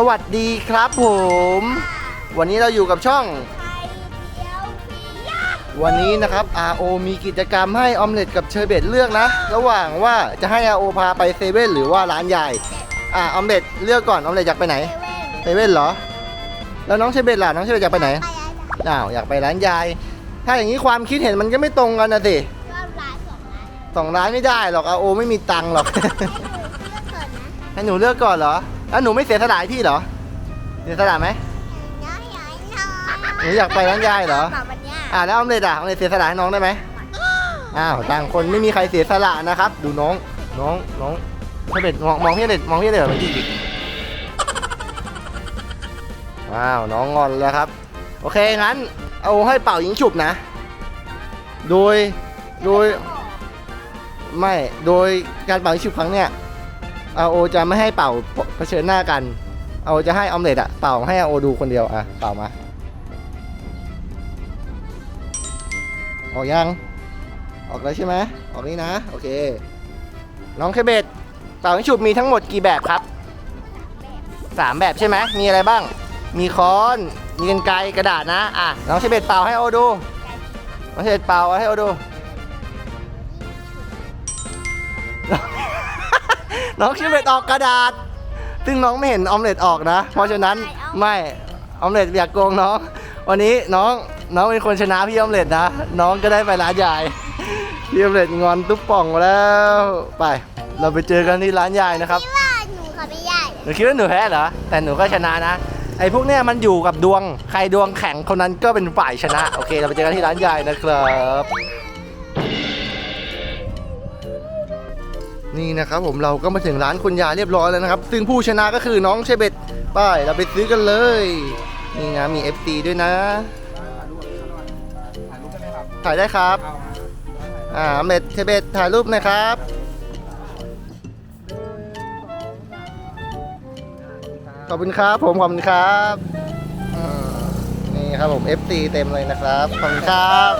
สวัสดีครับผม วันนี้เราอยู่กับช่อง วันนี้นะครับ RO มีกิจกรรมให้ออมเล็ตกับเชอร์เบตเลือกนะ ระหว่างว่าจะให้ RO พาไปเซเว่นหรือว่าร้านใหญ่ อะออมเล็ตเลือกก่อนออมเล็ตอยากไปไหนเซเว่นเหรอ แล้วน้องเชอร์เบตล่ะน้องเชอร์เบตอยากไปไหนอ้าวอยากไปร้านยายถ้าอย่างนี้ความคิดเห็นมันก็ไม่ตรงกันนะสิสองร้านไม่ได้หรอก RO ไม่มีตังค์หรอกให้หนูเลือกก่อนเหรอ แล้วหนูไม่เสียสละให้พี่เหรอ เสียสละไหมหนูอยากไปร้านยายเหรอ อ่าแล้วออมเล็ตอะออมเล็ตเสียสละให้น้องได้ไหมอ้าวต่างคนไม่มีใครเสียสละนะครับ ดูน้องน้องน้องพี่เล็ตมองมองพี่เล็ตมองพี่เล็ตแบบนี้ดิว้าวน้องงอนแล้วครับ โอเคงั้น เอาให้เป่ายิงฉุบนะ โดยโดยไม่โดยการเป่ายิงฉุบครั้งเนี้ยอาโอจะไม่ให้เป่า เผชิญหน้ากัน เอาจะให้ออมเล็ตอะเป่าให้อาโอดูคนเดียวอะเป่ามา ออกยัง ออกแล้วใช่ไหมออกนี่นะ โอเค น้องเคเบตเป่ายิงฉุบมีทั้งหมดกี่แบบครับสามแบบใช่ไหมมีอะไรบ้าง มีค้อน มีกันไกรกระดาษนะ อะ น้องเคเบตเป่าให้โอดู น้องเคเบตเป่าให้โอดู น้องเคเบตออกกระดาษ ซึ่งน้องไม่เห็นออมเล็ตออกนะ เพราะฉะนั้นไม่ออมเล็ตอยากโกงน้อง วันนี้น้องน้องเป็นคนชนะพี่ออมเล็ตนะ น้องก็ได้ไปร้านใหญ่พี่ออมเล็ตงอนตุ๊บป่องมาแล้วไป เราไปเจอกันที่ร้านใหญ่นะครับว่าหนูขับไม่ได้หนูคิดว่าหนูแพ้เหรอแต่หนูก็ชนะนะไอ้พวกเนี้ยมันอยู่กับดวง ใครดวงแข็งคนนั้นก็เป็นฝ่ายชนะ โอเค เราไปเจอกันที่ร้านใหญ่นะครับ นี่นะครับผมเราก็มาถึงร้านคุณยาเรียบร้อยแล้วนะครับ ซึ่งผู้ชนะก็คือน้องเชเบตไปเราไปซื้อกันเลย นี่นะมี FT ด้วยนะ ถ่ายได้ครับ อ่าเมดเชเบตถ่ายรูปหนะครับขอบคุณครับผมขอบคุณครับนี่ครับผม FT เต็มเลยนะครับขอบคุณครับ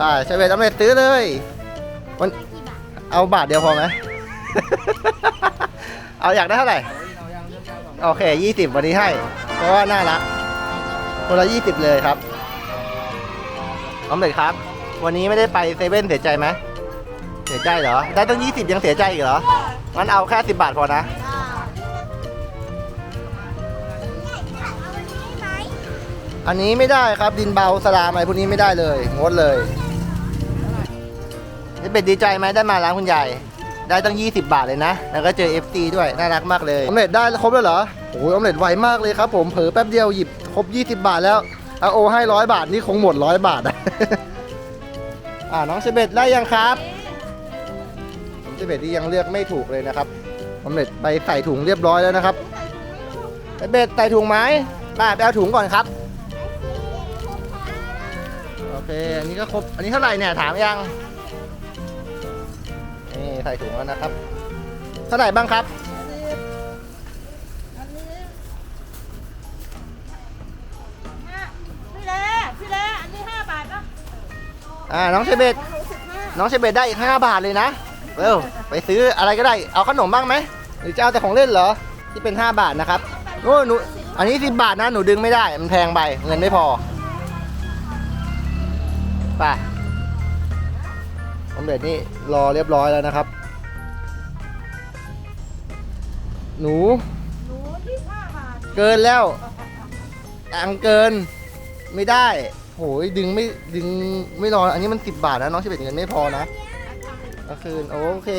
อ่าเชเบตเอเมดซื้อเลยวัน เอาบาทเดียวพอไหม เอาอยากได้เท่าไหร่ โอเค 20 วันนี้ให้ เพราะว่าน่ารักคนละ20 เลยครับออมเล็ตครับ วันนี้ไม่ได้ไปเซเว่นเสียใจไหม เสียใจเหรอ ได้ตั้ง 20 ยังเสียใจอีกเหรอ งั้นเอาแค่ 10 บาทพอนะ อันนี้ไม่ได้ครับดินเบาสลามอะไรพวกนี้ไม่ได้เลย งดเลย เป็ดดีใจไหมได้มาร้านคุณใหญ่ได้ตั้ง 20 บาทเลยนะ แล้วก็เจอ FT ด้วย น่ารักมากเลยออมเล็ตได้ครบแล้วเหรอโอ้ยออมเล็ตไวมากเลยครับผมเผลอแป๊บเดียวหยิบครบ 20 บาทแล้วเอาโอให้ร้อยบาทนี่คงหมดร้อยบาทอะ อ่าน้องเชเบตได้ยังครับน้องเชเบตที่ยังเลือกไม่ถูกเลยนะครับออมเล็ตไปใส่ถุงเรียบร้อยแล้วนะครับเชเบตใส่ถุงไหมมาไปเอาถุงก่อนครับโอเคอันนี้ก็ครบอันนี้เท่าไหร่เนี่ยถามยัง นี่ใส่ถุงแล้วนะครับ เท่าไหร่บ้างครับพี่เล่พี่เล่อันนี้ห้าบาทเนาะอ่าน้องเชเบตน้องเชเบตได้อีก5บาทเลยนะเร็วไปซื้ออะไรก็ได้เอาขนมบ้างไหมหรือจะเอาแต่ของเล่นเหรอที่เป็น 5 บาทนะครับโอ้หนูอันนี้10บาทนะหนูดึงไม่ได้มันแพงไปเงินไม่พอไป ผมเด็ดนี่รอเรียบร้อยแล้วนะครับ หนู หนูที่ห้าบาทเกินแล้วตังเกิน ไม่ได้โหยดึงไม่ดึงไม่รอ อันนี้มันสิบบาทนะ น้องชิบเอ็ดเงินไม่พอนะเอาคืน โอเค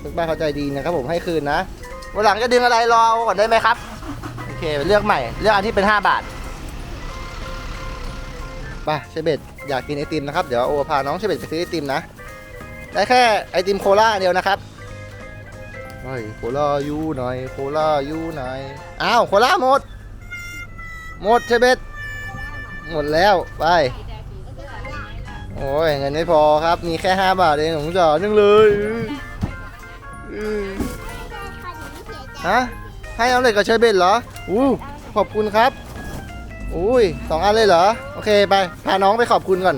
คุณป้าเข้าใจดีนะครับผมให้คืนนะวันหลังจะดึงอะไรรอก่อนได้ไหมครับ โอเคเลือกใหม่ เลือกอันที่เป็น 5 บาทไปเชเบตอยากกินไอติมนะครับ เดี๋ยวโอพาน้องเชเบตไปซื้อไอติมนะ ได้แค่ไอติมโคลาเดียวนะครับเฮ้ยโคลาอยู่ไหนโคลาอยู่ไหนอ้าวโคลาหมด หมดเชเบตหมดแล้วไปโอ้ยเงินไม่พอครับมีแค่ 5 บาทเองผมจ่ายนึงเลยอื้อฮะให้เอาเลยกับเชเบตเหรออู้ขอบคุณครับอุ้ยสองอันเลยเหรอ โอเคไปพาน้องไปขอบคุณก่อน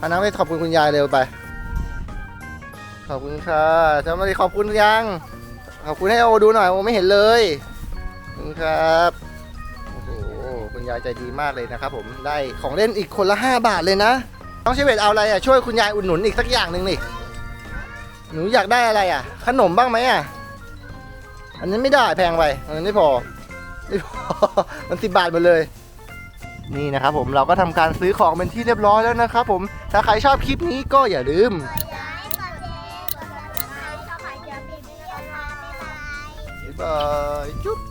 พาน้องไปขอบคุณคุณยายเร็วไป ขอบคุณค่ะจะมาดีขอบคุณยัง ขอบคุณให้โอดูหน่อยโอไม่เห็นเลยขอบคุณครับโอ้โหคุณยายใจดีมากเลยนะครับผมได้ของเล่นอีกคนละ 5 บาทเลยนะน้องเชเวตเอาอะไรอะช่วยคุณยายอุดหนุนอีกสักอย่างหนึ่งนี่หนูอยากได้อะไรอะ ขนมบ้างไหมอะ อันนี้ไม่ได้แพงไปอันนี้ไม่พอไม่พอมันสิบบาทหมดเลยนี่นะครับผมเราก็ทำการซื้อของเป็นที่เรียบร้อยแล้วนะครับผมถ้าใครชอบคลิปนี้ก็อย่าลืม ร์กดซับ